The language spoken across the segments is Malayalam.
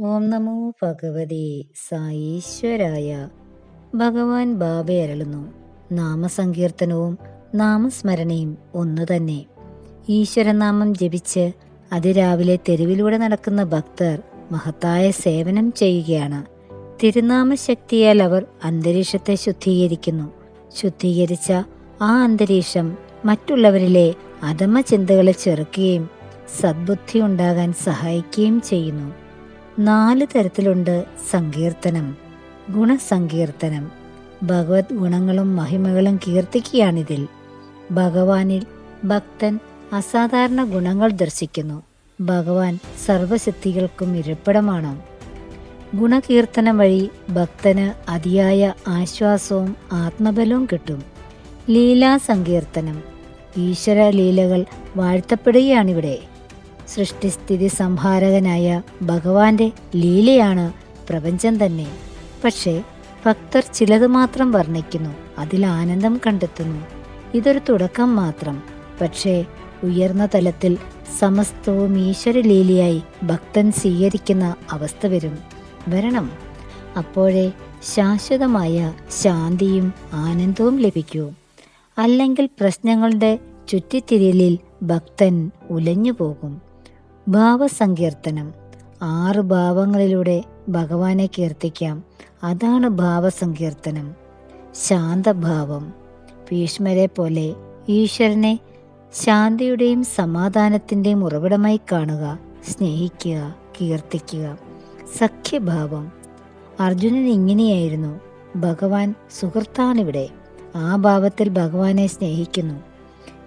ഓം നമോ ഭഗവതി സായീശ്വരായ. ഭഗവാൻ ബാബ അരളുന്നു. നാമസങ്കീർത്തനവും നാമസ്മരണയും ഒന്നു തന്നെ. ഈശ്വരനാമം ജപിച്ച് അതിരാവിലെ തെരുവിലൂടെ നടക്കുന്ന ഭക്തർ മഹത്തായ സേവനം ചെയ്യുകയാണ്. തിരുനാമ ശക്തിയാൽ അവർ അന്തരീക്ഷത്തെ ശുദ്ധീകരിക്കുന്നു. ശുദ്ധീകരിച്ച ആ അന്തരീക്ഷം മറ്റുള്ളവരിലെ അധമ ചിന്തകളെ ചെറുക്കുകയും സദ്ബുദ്ധി ഉണ്ടാകാൻ സഹായിക്കുകയും ചെയ്യുന്നു. നാല് തരത്തിലുണ്ട് സങ്കീർത്തനം. ഗുണസങ്കീർത്തനം. ഭഗവത് ഗുണങ്ങളും മഹിമകളും കീർത്തിക്കുകയാണിതിൽ ഭഗവാനിൽ ഭക്തൻ അസാധാരണ ഗുണങ്ങൾ ദർശിക്കുന്നു. ഭഗവാൻ സർവശക്തികൾക്കും ഇരിപ്പിടമാണ്. ഗുണകീർത്തനം വഴി ഭക്തന് അതിയായ ആശ്വാസവും ആത്മബലവും കിട്ടും. ലീലാ സങ്കീർത്തനം ഈശ്വര ലീലകൾ വാഴ്ത്തപ്പെടുകയാണിവിടെ. സൃഷ്ടിസ്ഥിതി സംഹാരകനായ ഭഗവാന്റെ ലീലയാണ് പ്രപഞ്ചം തന്നെ. പക്ഷേ ഭക്തർ ചിലത് മാത്രം വർണിക്കുന്നു അതിൽ ആനന്ദം കണ്ടെത്തുന്നു. ഇതൊരു തുടക്കം മാത്രം. പക്ഷേ ഉയർന്ന തലത്തിൽ സമസ്തവും ഈശ്വരലീലയായി ഭക്തൻ സ്വീകരിക്കുന്ന അവസ്ഥ വരും. വരണം. അപ്പോഴേ ശാശ്വതമായ ശാന്തിയും ആനന്ദവും ലഭിക്കൂ. അല്ലെങ്കിൽ പ്രശ്നങ്ങളുടെ ചുറ്റിത്തിരിയലിൽ ഭക്തൻ ഉലഞ്ഞു പോകും ഭാവസങ്കീർത്തനം. ആറ് ഭാവങ്ങളിലൂടെ ഭഗവാനെ കീർത്തിക്കാം. അതാണ് ഭാവസങ്കീർത്തനം. ശാന്തഭാവം. ഭീഷ്മരെ പോലെ ഈശ്വരനെ ശാന്തിയുടെയും സമാധാനത്തിന്റെയും ഉറവിടമായി കാണുക സ്നേഹിക്കുക കീർത്തിക്കുക. സഖ്യഭാവം. അർജുനൻ ഇങ്ങനെയായിരുന്നു. ഭഗവാൻ സുഹൃത്താണിവിടെ. ആ ഭാവത്തിൽ ഭഗവാനെ സ്നേഹിക്കുന്നു.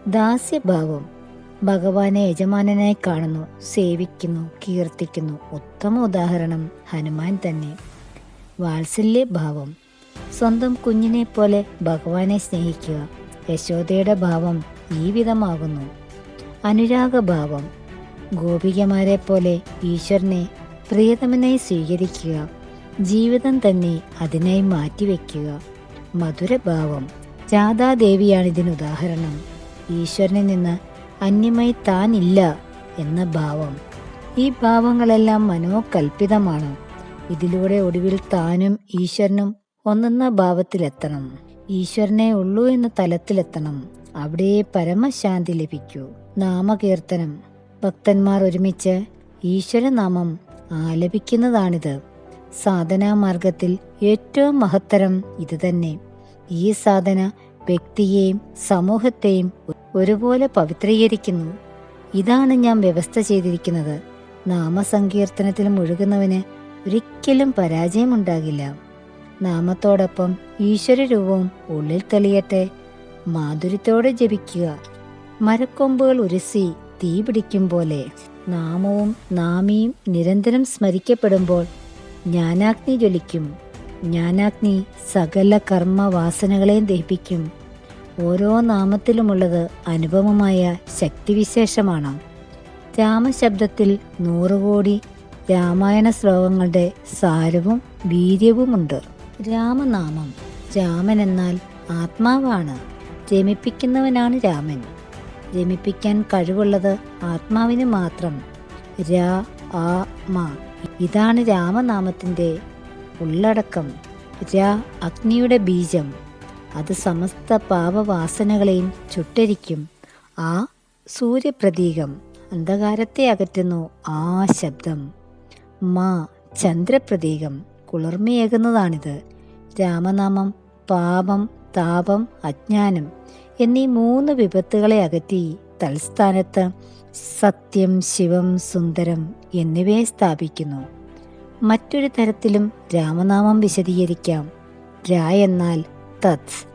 ദാസ്യഭാവം. ഭഗവാനെ യജമാനനായി കാണുന്നു സേവിക്കുന്നു കീർത്തിക്കുന്നു. ഉത്തമ ഉദാഹരണം ഹനുമാൻ തന്നെ. വാത്സല്യ ഭാവം സ്വന്തം കുഞ്ഞിനെ പോലെ ഭഗവാനെ സ്നേഹിക്കുക. യശോദയുടെ ഭാവം ഈ വിധമാകുന്നു. അനുരാഗഭാവം. ഗോപികമാരെ പോലെ ഈശ്വരനെ പ്രിയതമനായി സ്വീകരിക്കുക. ജീവിതം തന്നെ അതിനായി മാറ്റിവെക്കുക. മധുരഭാവം. രാധാദേവിയാണിതിന് ഉദാഹരണം ഈശ്വരനിൽ നിന്ന് അന്യമായി താനില്ല എന്ന ഭാവം. ഈ ഭാവങ്ങളെല്ലാം മനോകൽപ്പിതമാണ്. ഇതിലൂടെ ഒടുവിൽ താനും ഈശ്വരനും ഒന്നെന്ന ഭാവത്തിലെത്തണം. ഈശ്വരനെ ഉള്ളൂ എന്ന തലത്തിലെത്തണം. അവിടെ പരമശാന്തി ലഭിക്കൂ. നാമകീർത്തനം. ഭക്തന്മാർ ഒരുമിച്ച് ഈശ്വരനാമം ആലപിക്കുന്നതാണിത്. സാധനാമാർഗത്തിൽ ഏറ്റവും മഹത്തരം ഇത് തന്നെ ഈ സാധന വ്യക്തിയെയും സമൂഹത്തെയും ഒരുപോലെ പവിത്രീകരിക്കുന്നു. ഇതാണ് ഞാൻ വ്യവസ്ഥ ചെയ്തിരിക്കുന്നത്. നാമസങ്കീർത്തനത്തിൽ മുഴുകുന്നവന് ഒരിക്കലും പരാജയമുണ്ടാകില്ല. നാമത്തോടൊപ്പം ഈശ്വര ഈശ്വരരൂപവും ഉള്ളിൽ തെളിയട്ടെ. മാധുര്യത്തോടെ ജപിക്കുക. മരക്കൊമ്പുകൾ ഉരസി തീ പിടിക്കും പോലെ നാമവും നാമിയും നിരന്തരം സ്മരിക്കപ്പെടുമ്പോൾ ജ്ഞാനാഗ്നി ജ്വലിക്കും. ജ്ഞാനാഗ്നി സകല കർമ്മ വാസനകളെയും ദഹിപ്പിക്കും. ഓരോ നാമത്തിലുമുള്ളത് അനുപമമായ ശക്തിവിശേഷമാണ്. രാമശബ്ദത്തിൽ നൂറുകോടി രാമായണ ശ്ലോകങ്ങളുടെ സാരവും വീര്യവുമുണ്ട്. രാമനാമം രാമൻ എന്നാൽ ആത്മാവാണ്. രമിപ്പിക്കുന്നവനാണ് രാമൻ. രമിപ്പിക്കാൻ കഴിവുള്ളത് ആത്മാവിന് മാത്രം. രാ ആ മ ഇതാണ് രാമനാമത്തിന്റെ ഉള്ളടക്കം. രാ അഗ്നിയുടെ ബീജം. അത് സമസ്ത പാപവാസനകളെയും ചുട്ടരിക്കും. ആ സൂര്യപ്രതീകം അന്ധകാരത്തെ അകറ്റുന്നു ആ ശബ്ദം. മാ ചന്ദ്രപ്രതീകം കുളിർമയേകുന്നതാണിത്. രാമനാമം പാപം താപം അജ്ഞാനം എന്നീ മൂന്ന് വിപത്തുകളെ അകറ്റി തൽസ്ഥാനത്ത് സത്യം ശിവം സുന്ദരം എന്നിവയെ സ്ഥാപിക്കുന്നു. മറ്റൊരു തരത്തിലും രാമനാമം വിശദീകരിക്കാം. രാ എന്നാൽ തത്.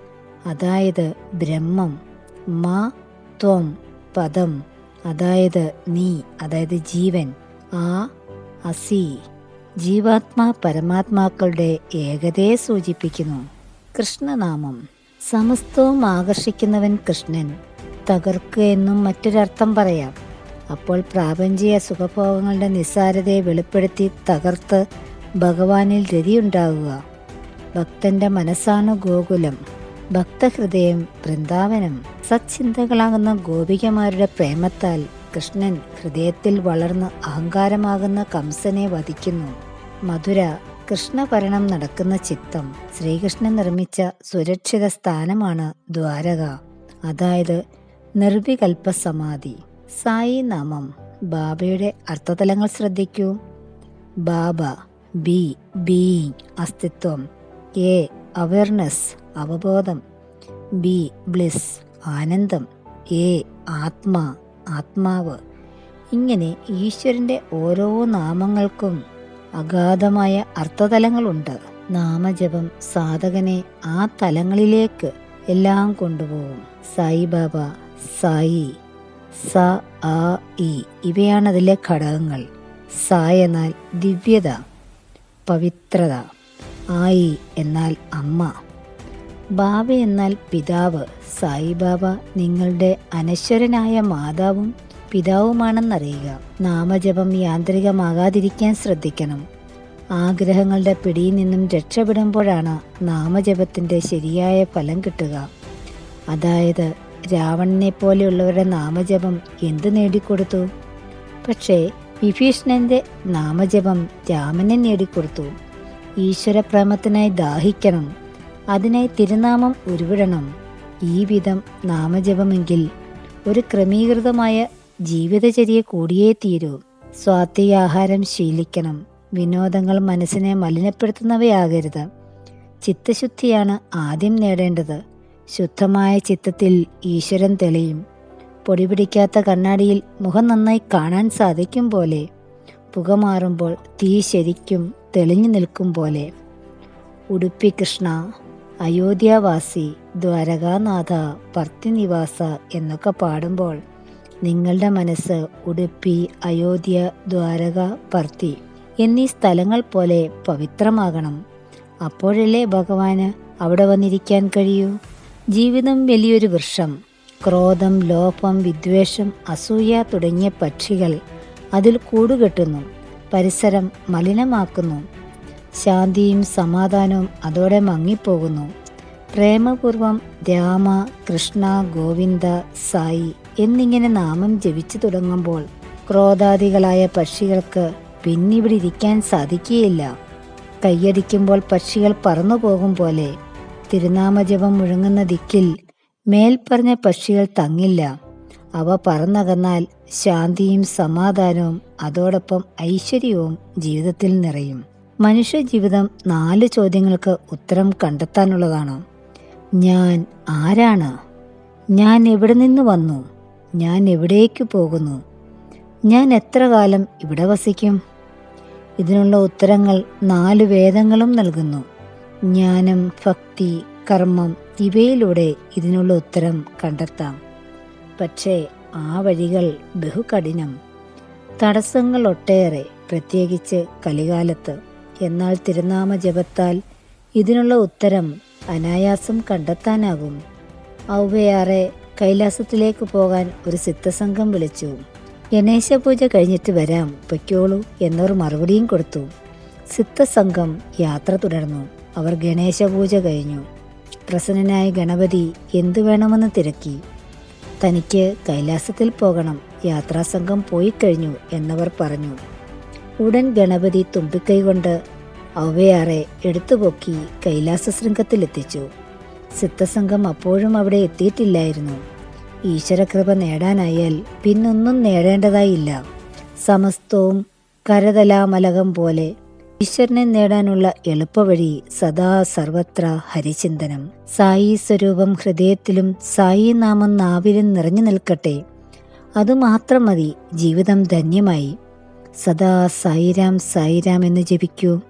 അതായത് ബ്രഹ്മം മ ത്വം പദം. അതായത് നീ അതായത് ജീവൻ. ആ അസി. ജീവാത്മാ പരമാത്മാക്കളുടെ ഏകതയെ സൂചിപ്പിക്കുന്നു. കൃഷ്ണനാമം. സമസ്തവും ആകർഷിക്കുന്നവൻ കൃഷ്ണൻ. തകർക്കുക എന്നും മറ്റൊരർത്ഥം പറയാം. അപ്പോൾ പ്രാപഞ്ചിക സുഖഭോഗങ്ങളുടെ നിസ്സാരതയെ വെളിപ്പെടുത്തി തകർത്ത് ഭഗവാനിൽ രതിയുണ്ടാവുക. ഭക്തന്റെ മനസ്സാണ് ഗോകുലം ഭക്തഹൃദയം വൃന്ദാവനം. സച്ചിന്തകളാകുന്ന ഗോപികമാരുടെ പ്രേമത്താൽ കൃഷ്ണൻ ഹൃദയത്തിൽ വളർന്ന് അഹങ്കാരമാകുന്ന കംസനെ വധിക്കുന്നു. മധുര കൃഷ്ണഭരണം നടക്കുന്ന ചിത്തം ശ്രീകൃഷ്ണൻ നിർമ്മിച്ച സുരക്ഷിത സ്ഥാനമാണ് ദ്വാരക. അതായത് നിർവികൽപ്പ സമാധി സായി നാമം. ബാബയുടെ അർത്ഥതലങ്ങൾ ശ്രദ്ധിക്കൂ. ബാബ ബി ബീയിങ് അസ്തിത്വം. എ അവേർനെസ് അവബോധം. ബി ബ്ലിസ് ആനന്ദം. എ ആത്മാ ആത്മാവ്. ഇങ്ങനെ ഈശ്വരന്റെ ഓരോ നാമങ്ങൾക്കും അഗാധമായ അർത്ഥതലങ്ങളുണ്ട്. നാമജപം സാധകനെ ആ തലങ്ങളിലേക്ക് എല്ലാം കൊണ്ടുപോകും. സായിബാബ സായി. സ ആ ഇ ഇവയാണതിലെ ഘടകങ്ങൾ. സായെന്നാൽ ദിവ്യത പവിത്രത. ആയി എന്നാൽ അമ്മ. ബാബ എന്നാൽ പിതാവ്. സായിബാബ നിങ്ങളുടെ അനശ്വരനായ മാതാവും പിതാവുമാണെന്നറിയുക. നാമജപം യാന്ത്രികമാകാതിരിക്കാൻ ശ്രദ്ധിക്കണം. ആഗ്രഹങ്ങളുടെ പിടിയിൽ നിന്നും രക്ഷപ്പെടുമ്പോഴാണ് നാമജപത്തിന്റെ ശരിയായ ഫലം കിട്ടുക. അതായത് രാവണനെ പോലെയുള്ളവരുടെ നാമജപം എന്ത് നേടിക്കൊടുത്തു? പക്ഷേ വിഭീഷണന്റെ നാമജപം രാമനെ നേടിക്കൊടുത്തു. ഈശ്വരപ്രേമത്തിനായി ദാഹിക്കണം. അതിനായി തിരുനാമം ഉരുവിടണം. ഈ വിധം നാമജപമെങ്കിൽ ഒരു ക്രമീകൃതമായ ജീവിതചര്യ കൂടിയേ തീരൂ. സ്വാത്തിയാഹാരം ശീലിക്കണം. വിനോദങ്ങൾ മനസ്സിനെ മലിനപ്പെടുത്തുന്നവയാകരുത്. ചിത്തശുദ്ധിയാണ് ആദ്യം നേടേണ്ടത്. ശുദ്ധമായ ചിത്തത്തിൽ ഈശ്വരൻ തെളിയും. പൊടിപിടിക്കാത്ത കണ്ണാടിയിൽ മുഖം നന്നായി കാണാൻ സാധിക്കും പോലെ പുക മാറുമ്പോൾ തീ ശരിക്കും തെളിഞ്ഞു നിൽക്കും പോലെ. ഉടുപ്പി കൃഷ്ണ അയോധ്യാവാസി ദ്വാരകാനാഥ പർത്തിനിവാസ എന്നൊക്കെ പാടുമ്പോൾ നിങ്ങളുടെ മനസ്സ് ഉടുപ്പി അയോധ്യ ദ്വാരക പർത്തി എന്നീ സ്ഥലങ്ങൾ പോലെ പവിത്രമാകണം. അപ്പോഴല്ലേ ഭഗവാന് അവിടെ വന്നിരിക്കാൻ കഴിയൂ? ജീവിതം വലിയൊരു വൃക്ഷം. ക്രോധം ലോപം വിദ്വേഷം അസൂയ തുടങ്ങിയ പക്ഷികൾ അതിൽ കൂടുകെട്ടുന്നു പരിസരം മലിനമാക്കുന്നു. ശാന്തിയും സമാധാനവും അതോടെ മങ്ങിപ്പോകുന്നു. പ്രേമപൂർവം രാമ കൃഷ്ണ ഗോവിന്ദ സായി എന്നിങ്ങനെ നാമം ജപിച്ചു തുടങ്ങുമ്പോൾ ക്രോധാദികളായ പക്ഷികൾക്ക് പിന്നിവിടെ ഇരിക്കാൻ സാധിക്കുകയില്ല. കയ്യടിക്കുമ്പോൾ പക്ഷികൾ പറന്നു പോകും പോലെ തിരുനാമജപം മുഴങ്ങുന്ന ദിക്കിൽ മേൽപ്പറഞ്ഞ പക്ഷികൾ തങ്ങില്ല. അവ പറന്നകന്നാൽ ശാന്തിയും സമാധാനവും അതോടൊപ്പം ഐശ്വര്യവും ജീവിതത്തിൽ നിറയും. മനുഷ്യ ജീവിതം നാല് ചോദ്യങ്ങൾക്ക് ഉത്തരം കണ്ടെത്താനുള്ളതാണ്. ഞാൻ ആരാണ്? ഞാൻ എവിടെ നിന്ന് വന്നു? ഞാൻ എവിടേക്ക് പോകുന്നു? ഞാൻ എത്ര കാലം ഇവിടെ വസിക്കും? ഇതിനുള്ള ഉത്തരങ്ങൾ നാല് വേദങ്ങളും നൽകുന്നു. ജ്ഞാനം ഭക്തി കർമ്മം ഇവയിലൂടെ ഇതിനുള്ള ഉത്തരം കണ്ടെത്താം. പക്ഷേ ആ വഴികൾ ബഹുകഠിനം. തടസ്സങ്ങൾ ഒട്ടേറെ പ്രത്യേകിച്ച് കലികാലത്ത്. എന്നാൽ തിരുനാമ ജപത്താൽ ഇതിനുള്ള ഉത്തരം അനായാസം കണ്ടെത്താനാകും ഔവയാറെ കൈലാസത്തിലേക്ക് പോകാൻ ഒരു സിദ്ധസംഘം വിളിച്ചു. ഗണേശ പൂജ കഴിഞ്ഞിട്ട് വരാം പൊയ്ക്കോളൂ എന്നവർ മറുപടിയും കൊടുത്തു. സിദ്ധസംഘം യാത്ര തുടർന്നു. അവർ ഗണേശ പൂജ കഴിഞ്ഞു. പ്രസന്നനായ ഗണപതി എന്തു വേണമെന്ന് തിരക്കി. തനിക്ക് കൈലാസത്തിൽ പോകണം യാത്രാസംഘം പോയി കഴിഞ്ഞു എന്നവർ പറഞ്ഞു. ഉടൻ ഗണപതി തുമ്പിക്കൈ കൊണ്ട് ഔവയാറെ എടുത്തുപൊക്കി കൈലാസ ശൃംഗത്തിലെത്തിച്ചു സിദ്ധസംഘം അപ്പോഴും അവിടെ എത്തിയിട്ടില്ലായിരുന്നു. ഈശ്വരകൃപ നേടാനായാൽ പിന്നൊന്നും നേടേണ്ടതായില്ല. സമസ്തവും കരതലാമലകം പോലെ ഈശ്വരനെ നേടാനുള്ള എളുപ്പവഴി സദാ സർവത്ര ഹരിചിന്തനം. സായി സ്വരൂപം ഹൃദയത്തിലും സായി നാമം നാവിലും നിറഞ്ഞു നിൽക്കട്ടെ. അതുമാത്രം മതി ജീവിതം ധന്യമായി. സദാ സായിരാം സായിരാം എന്ന് ജപിക്കൂ.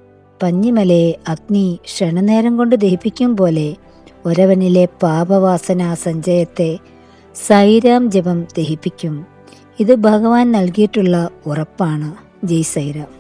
പഞ്ഞിമലയെ അഗ്നി ക്ഷണനേരം കൊണ്ട് ദഹിപ്പിക്കും പോലെ ഒരവനിലെ പാപവാസന സഞ്ചയത്തെ സായിരാം ജപം ദഹിപ്പിക്കും. ഇത് ഭഗവാൻ നൽകിയിട്ടുള്ള ഉറപ്പാണ്. ജയ് സൈറാം